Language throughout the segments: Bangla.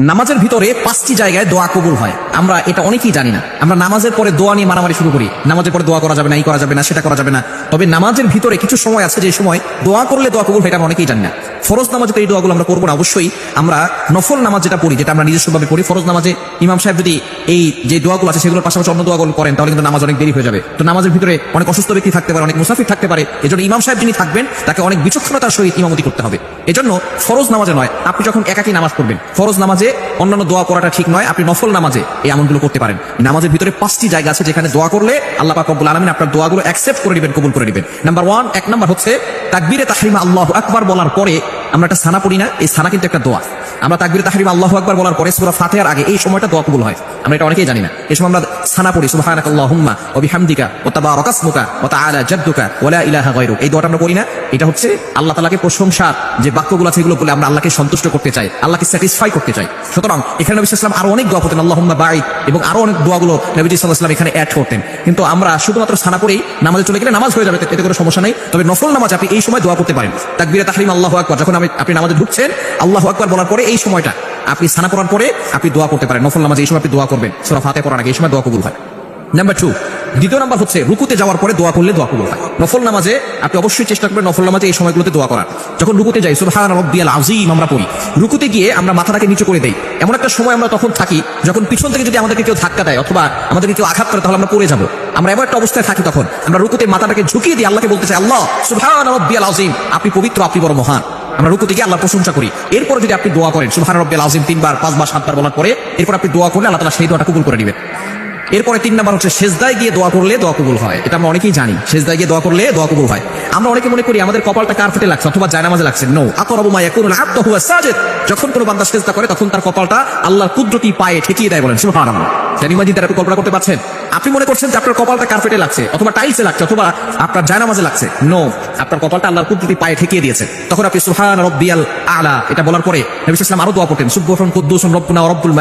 নামাজের ভিতরে পাঁচটি জায়গায় দোয়া কবুল হয়। আমরা এটা অনেকেই জানি না। আমরা নামাজের পরে দোয়া নিয়ে মারামারি শুরু করি। নামাজের পরে দোয়া করা যাবে না, এই করা যাবে না, সেটা করা যাবে না। তবে নামাজের ভিতরে কিছু সময় আছে যে সময় দোয়া করলে দোয়া কবুল হয় এটা অনেকেই জানি না। ফরজ নামাজে তো এই দোয়াগুলো আমরা করব না। অবশ্যই আমরা নফল নামাজ যেটা পড়ি, যেটা আমরা নিজস্বভাবে পড়ি, ফরজ নামাজে ইমাম সাহেব যদি এই যে দোয়াগুলো আছে সেগুলোর পাশাপাশি অন্য দোয়াগুলো করেন, তাহলে কিন্তু নামাজ অনেক দেরি হয়ে যাবে। তো নামাজের ভিতরে অনেক অসুস্থ ব্যক্তি থাকতে পারে, অনেক মুসাফির থাকতে পারে, এজন্য ইমাম সাহেব যিনি থাকবেন, তাকে অনেক বিচক্ষণতার সহিত ইমামতি করতে হবে। এজন্য ফরজ নামাজে নয়, আপনি যখন একাকি নামাজ পড়বেন, ফরজ নামাজে অন্যান্য দোয়া করাটা ঠিক নয়, আপনি নফল নামাজে এই আমলগুলো করতে পারেন। নামাজের ভিতরে পাঁচটি জায়গা আছে যেখানে দোয়া করলে আল্লাহ পাক রব্বুল আলামিন আপনার দোয়াগুলো অ্যাকসেপ্ট করে নেবেন, কবুল করে নেবেন। নাম্বার ওয়ান এক নাম্বার হচ্ছে, তাকবীরে তাহরিমা আল্লাহ আকবার বলার পরে আমরা একটা সানা পড়ি না, এই সানা কিন্তু একটা দোয়া। আমরা তাকবির তাহারি আল্লাহ আকবার বলার পরে সুরা ফাতেহার আগে এই সময়টা দোয়া কবুল হয়। আমরা এটা অনেকেই জানি না। এই সময় আমরা সানা পড়ি, সুবহানাকাল্লাহুম্মা ওয়া বিহামদিকা ওয়া তাবারাকাসমুকা ওয়া তাআলা জাদ্দুকা ওয়া লা ইলাহা গায়রুক। এই দোয়াটা আমরা পড়ি না এটা হচ্ছে আল্লাহ তালাকে প্রশংসার যে বাক্যগুলো আছে এগুলো বলে আমরা আল্লাহকে সন্তুষ্ট করতে চাই, আল্লাহকে স্যাটিসফাই করতে চাই। সুতরাং এখানে নবী ওয়াসাল্লাম আরও অনেক দোয়া করতেন, আল্লাহুম্মা বাঈদ এবং আরও অনেক দোয়াগুলো নবী ওয়াসাল্লাম এখানে অ্যাড করতেন। কিন্তু আমরা শুধুমাত্র সানা করেই নামাজে চলে গেলে নামাজ হয়ে যাবে, এতে কোনো সমস্যা নেই। তবে নফল নামাজ আপনি এই সময় দোয়া করতে পারেন। তাকবীরে তাহরিম, আল্লাহ আকবার, যখন আপনি নামাজে ঢুকছেন, আল্লাহ আকবার বলার পরে এই সময়টা আপনি সানা করার পরে আপনি দোয়া করতে পারেন। নফল নামাজ এই সময় আপনি দোয়া করবেন। সূরা ফাতিহা পড়ার আগে এই সময় দোয়া কবুল হয়। নাম্বার টু দ্বিতীয় নাম্বার হচ্ছে, রুকুতে যাওয়ার পরে দোয়া করলে দোয়া কবুল হয়। নফল নামাজে আপনি অবশ্যই চেষ্টা করবেন নফল নামাজে এই সময়গুলোতে দোয়া করার। যখন রুকুতে যাই সুবহান রব্বিয়াল আযীম আমরা পড়ি। রুকুতে গিয়ে আমরা মাথাটাকে নিচু করে দেই। এমন একটা সময় আমরা তখন থাকি, যখন পিছন থেকে যদি আমাদেরকে কেউ ধাক্কা দেয় অথবা আমাদেরকে কেউ আঘাত করে, তাহলে আমরা পড়ে যাব। আমরা এমন একটা অবস্থায় থাকি তখন, আমরা রুকুতে মাথাটাকে ঝুঁকিয়ে দিয়ে আল্লাহকে বলতে চাই, আল্লাহ সুবহান রব্বিয়াল আযীম, আপনি পবিত্র, আপনি বড় মহান। আমরা রুকুতে গিয়ে আল্লাহর প্রশংসা করি। এরপরে যদি আপনি দোয়া করেন সুবহান রব্বিয়াল আযীম, তিনবার, পাঁচবার, সাতবার বলার পরে, এরপর আপনি দোয়া করলে আল্লাহ তাআলা সেই দোয়াটা কবুল করে নেবেন। এরপরে তিন নাম্বার হচ্ছে সেজদায় গিয়ে দোয়া করলে দোয়া কবুল হয়। এটা আমরা অনেকেই জানি। সেজদায় গিয়ে দোয়া করলে দোয়া কবুল হয়। আমরা অনেকে মনে করি আমাদের কপালটা কার্পেটে লাগছে অথবা জায়নামাজে লাগছে? নো আকরাবু মা ইয়াকুনুল আবদু যখন কোনো বান্দা সেজদা করে, তখন তার কপালটা আল্লাহর কুদরতি পায়ে ঠেকিয়ে দেয় বলেন, সুবহানাল্লাহ। জানি মাঝি তারা কল্পনা করতে পারছেন? আপনি মনে করছেন যে আপনার কপালটা কার্পেটে লাগছে, অথবা টাইলসে লাগছে, অথবা আপনার জায়নামাজে লাগছে? নো আপনার কপালটা আল্লাহর কুদরতি পায়ে ঠেকিয়ে দিয়েছে। তখন আপনি সুবহান রব্বিয়াল আলা, এটা বলার পরে নবী সাল্লাল্লাহু আরও দোয়া কুদ্দুসুন রব্বুনা রব্বুল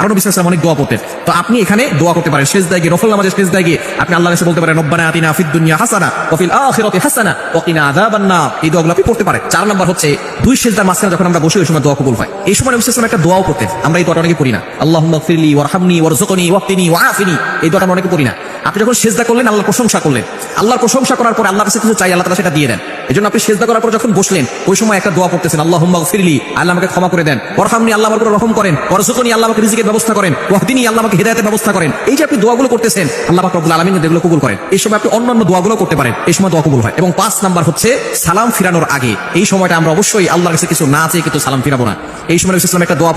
আরও নবী সাল্লাল্লাহু অনেক দোয়া করতেন তো আপনি এখানে দোয়া করতে পারেন শেষ নফল নামাজের শেষ আপনি আল্লাহর কাছে বলতে পারেন, রব্বানা আতিনা ফিদ দুনিয়া হাসানা, ওয়া ফিল হাসানা, ওয়া কিনা আযাবান এই দোয়াগুলো আপনি পড়তে পারেন। চার নাম্বার হচ্ছে, দুই সেজদার মাঝখানে যখন আমরা বসে, ওই সময় দোয়া কবুল হয়। এই সময় নবী সাল্লাল্লাহু একটা দোয়াও করতেন আমরা এই দোয়াটা অনেকে পড়ি না। আল্লাহুম্মা ওয়ারহামনি ওয়ারযুকনি ওয়াক্তিনি ওয়াআফিনি। এই দোয়াটা আমরা অনেকে পড়ি না। আপনি যখন সেজদা করলেন, আল্লাহর প্রশংসা করলেন। আল্লাহর প্রশংসা করার পর আল্লাহর কাছে কিছু চাই, আল্লাহ তাআলা সেটা দিয়ে দেন। এজন্য আপনি সেজদা করার পর যখন বসলেন, ওই সময় একটা দোয়া পড়তেছেন, আল্লাহুম্মা ফিরলি আল্লাহ আমাকে ক্ষমা করে দেন। ওয়ারহামনি, আল্লাহ আমার রহম করেন। ওয়ারযুকনি, আল্লাহ আমাকে রিজিকের ব্যবস্থা করেন। ওয়াহদিনি, আল্লাহ আমাকে হিদায়াতের ব্যবস্থা করেন। এই যে আপনি দোয়াগুলো করতেছেন, আল্লাহ পাক রব্বুল আলামিন এগুলো কবুল করেন। এই সময় আপনি অন্যান্য দোয়াগুলো করতে পারেন। এই সময় দোয়া কবুল হয়। এবং পাঁচ নাম্বার হচ্ছে সালাম ফিরানোর আগে। এই সময়টা আমরা অবশ্যই আল্লাহর কাছে কিছু না চেয়ে কিন্তু সালাম ফিরাবো না। এই সময় ওয়াসাল্লাম একটা দোয়া